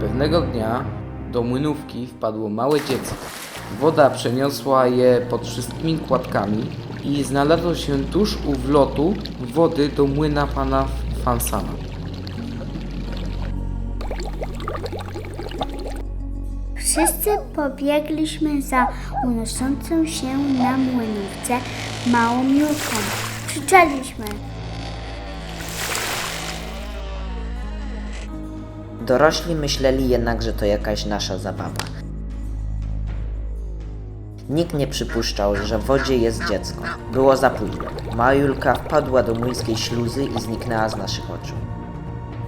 Pewnego dnia do młynówki wpadło małe dziecko. Woda przeniosła je pod wszystkimi kładkami i znalazło się tuż u wlotu wody do młyna pana Fansana. Wszyscy pobiegliśmy za unoszącą się na młynówce małą Julką. Krzyczeliśmy. Dorośli myśleli jednak, że to jakaś nasza zabawa. Nikt nie przypuszczał, że w wodzie jest dziecko. Było za późno. Mała Julka wpadła do młyńskiej śluzy i zniknęła z naszych oczu.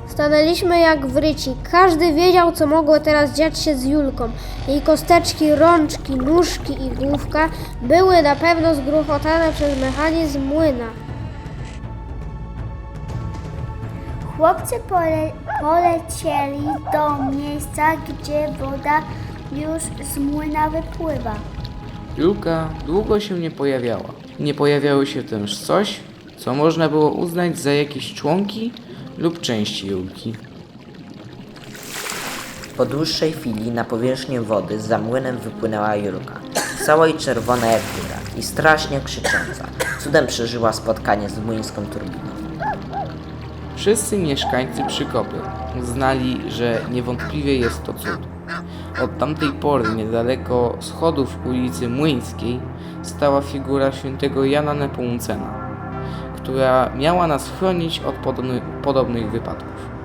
Stanęliśmy jak wryci. Każdy wiedział, co mogło teraz dziać się z Julką. Jej kosteczki, rączki, nóżki i główka były na pewno zgruchotane przez mechanizm młyna. Chłopcy pole, polecieli do miejsca, gdzie woda już z młyna wypływa. Julka długo się nie pojawiała. Nie pojawiało się też coś, co można było uznać za jakieś członki lub części Julki. Po dłuższej chwili na powierzchnię wody za młynem wypłynęła Julka. Cała i czerwona jak góra i strasznie krzycząca. Cudem przeżyła spotkanie z młyńską turbiną. Wszyscy mieszkańcy Przykopy uznali, że niewątpliwie jest to cud. Od tamtej pory niedaleko schodów ulicy Młyńskiej stała figura świętego Jana Nepomucena, która miała nas chronić od podobny, podobnych wypadków.